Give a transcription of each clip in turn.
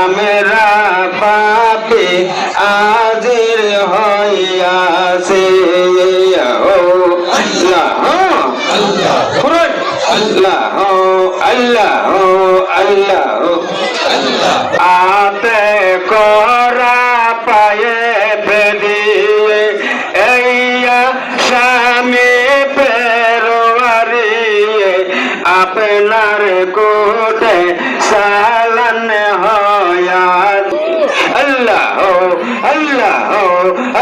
আমরা পাপে আজির হইয়াছে। আল্লাহ আল্লাহ আল্লাহ আতে করা পায়ে বেদিয়ে এইয়া স্বামী পেরোয়ারিয়ে আপনার কো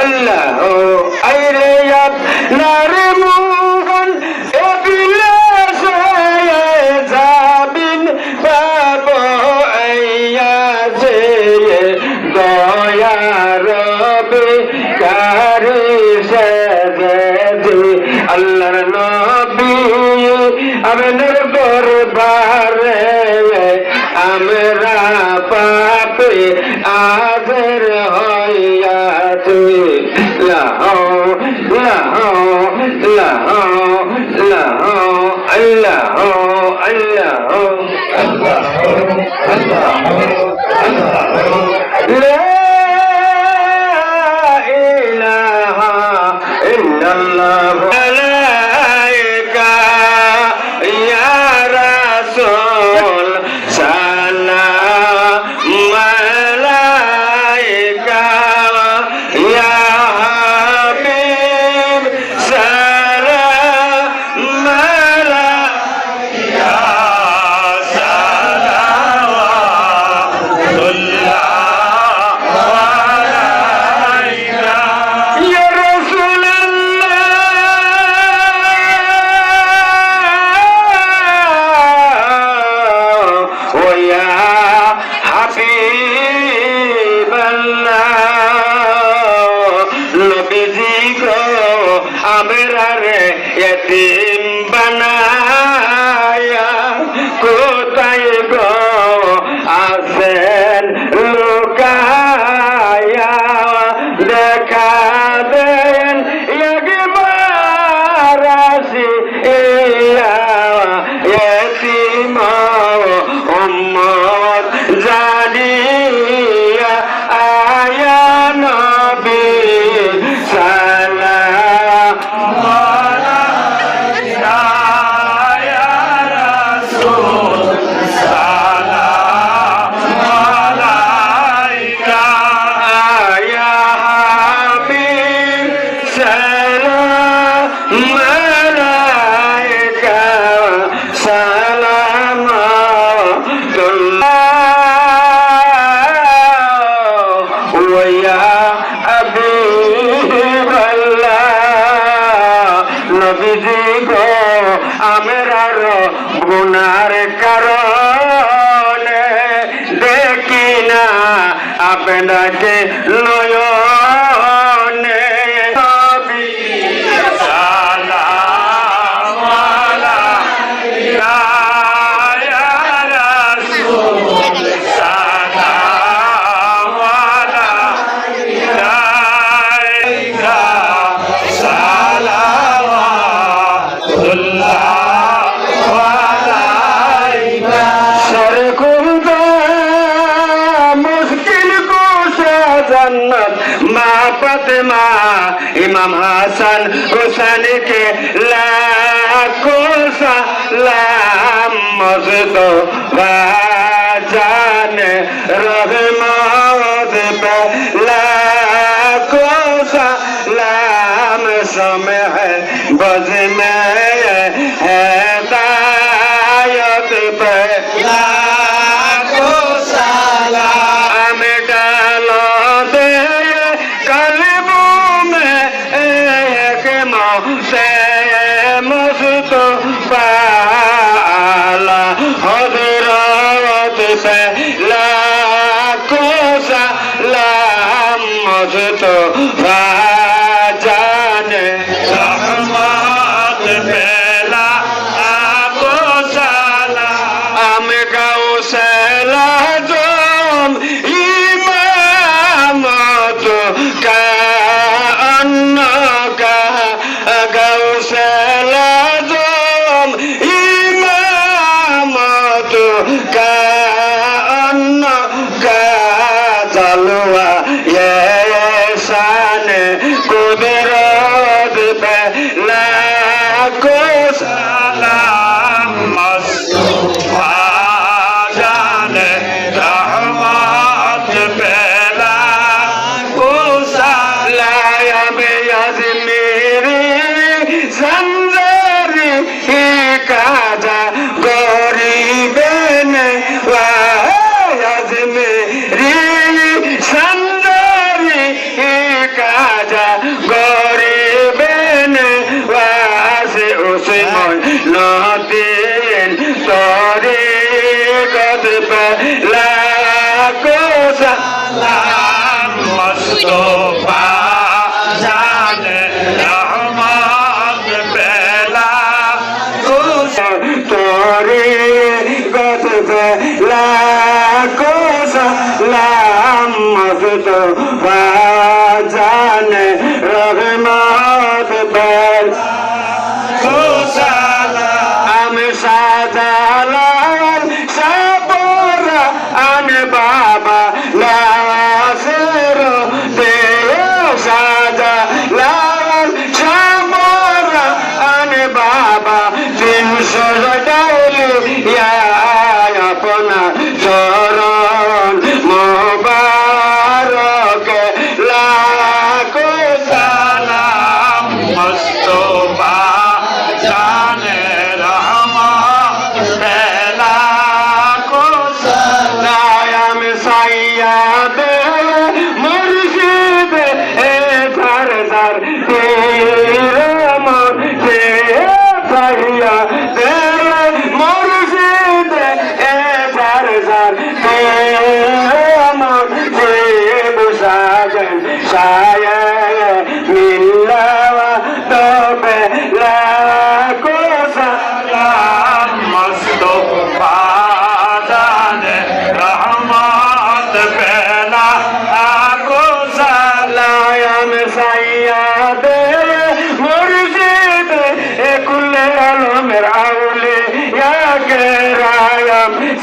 அல்ல ইয়া নবীজি গো আমরার গুনার কারণে দেখি না আপনাকে নয় ফাতেমা ইমাম হাসান হোসেনকে লাখো সালাম মজদ বাজান রহমান said. রবে লাখো সালাম মুস্তফা জানে রহমত পেলা। ও সালাম আজমির সঞ্জরি কাজা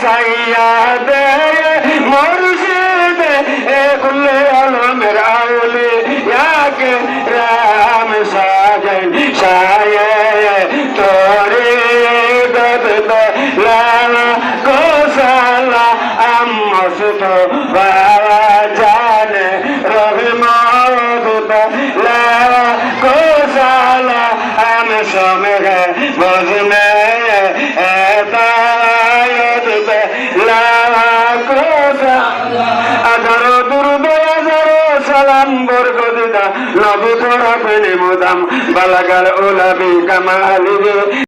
সাইয়া দে মুর্শিদ এ কুল্লে আলমের আউলি, ইয়াকে রাম সাজন সায়ে তোরে দদ লালা গোসালা আমস্ত বাবা জানে রহমত লালা গোসালা আম সমে الغرف لمدم بلغ الأولى بكماله